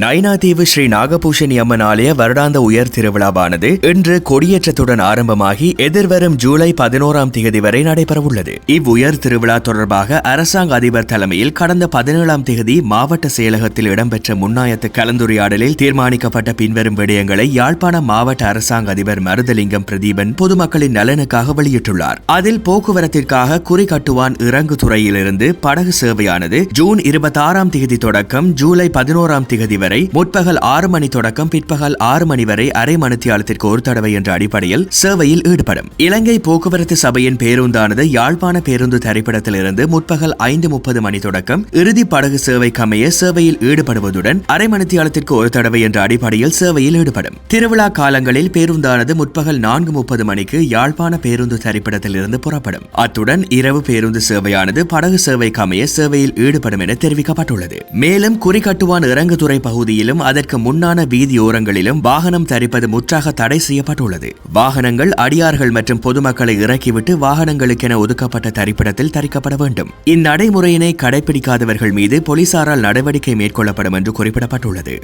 நயினாதீவு ஸ்ரீ நாகபூஷணி அம்மன் ஆலய வருடாந்த உயர் திருவிழாவானது இன்று கொடியேற்றத்துடன் ஆரம்பமாகி எதிர்வரும் ஜூலை பதினோராம் தேதி வரை நடைபெறவுள்ளது. இவ்வுயர் திருவிழா தொடர்பாக அரசாங்க அதிபர் தலைமையில் கடந்த பதினேழாம் தேதி மாவட்ட செயலகத்தில் இடம்பெற்ற முன்னாயத்து கலந்துரையாடலில் தீர்மானிக்கப்பட்ட பின்வரும் விடயங்களை யாழ்ப்பாண மாவட்ட அரசாங்க அதிபர் மருதலிங்கம் பிரதீபன் பொதுமக்களின் நலனுக்காக வெளியிட்டுள்ளார். அதில் போக்குவரத்திற்காக குறிகட்டுவான் இறங்கு துறையிலிருந்து படகு சேவையானது ஜூன் இருபத்தாறாம் தேதி தொடக்கம் ஜூலை பதினோராம் தேதி வரை முற்பகல் ஆறு மணி தொடக்கம் பிற்பகல் ஆறு மணி வரை அரை மணித்தியாலத்திற்கு ஒரு தடவை என்ற அடிப்படையில் சேவையில் ஈடுபடும். இலங்கை போக்குவரத்து சபையின் பேருந்தானது யாழ்ப்பாண பேருந்து திரைப்படத்திலிருந்து முற்பகல் ஐந்து முப்பது மணி தொடக்கம் இறுதி படகு சேவைக்கமைய சேவையில் ஈடுபடுவதுடன் அரை மணித்தியாலத்திற்கு ஒரு தடவை என்ற அடிப்படையில் சேவையில் ஈடுபடும். திருவிழா காலங்களில் பேருந்தானது முற்பகல் நான்கு முப்பது மணிக்கு யாழ்ப்பாண பேருந்து திரைப்படத்திலிருந்து புறப்படும். அத்துடன் இரவு பேருந்து சேவையானது படகு சேவைக்கு அமைய சேவையில் ஈடுபடும் என தெரிவிக்கப்பட்டுள்ளது. மேலும் குறிகட்டுவான் இறங்குதுறை பகுதியிலும் அதற்கு முன்னான வீதியோரங்களிலும் வாகனம் தரிப்பது முற்றாக தடை செய்யப்பட்டுள்ளது. வாகனங்கள் அடியார்கள் மற்றும் பொதுமக்களை இறக்கிவிட்டு வாகனங்களுக்கென ஒதுக்கப்பட்ட தரிப்பிடத்தில் தரிக்கப்பட வேண்டும். இந்நடைமுறையினை கடைபிடிக்காதவர்கள் மீது போலீசாரால் நடவடிக்கை மேற்கொள்ளப்படும் என்று குறிப்பிடப்பட்டுள்ளது.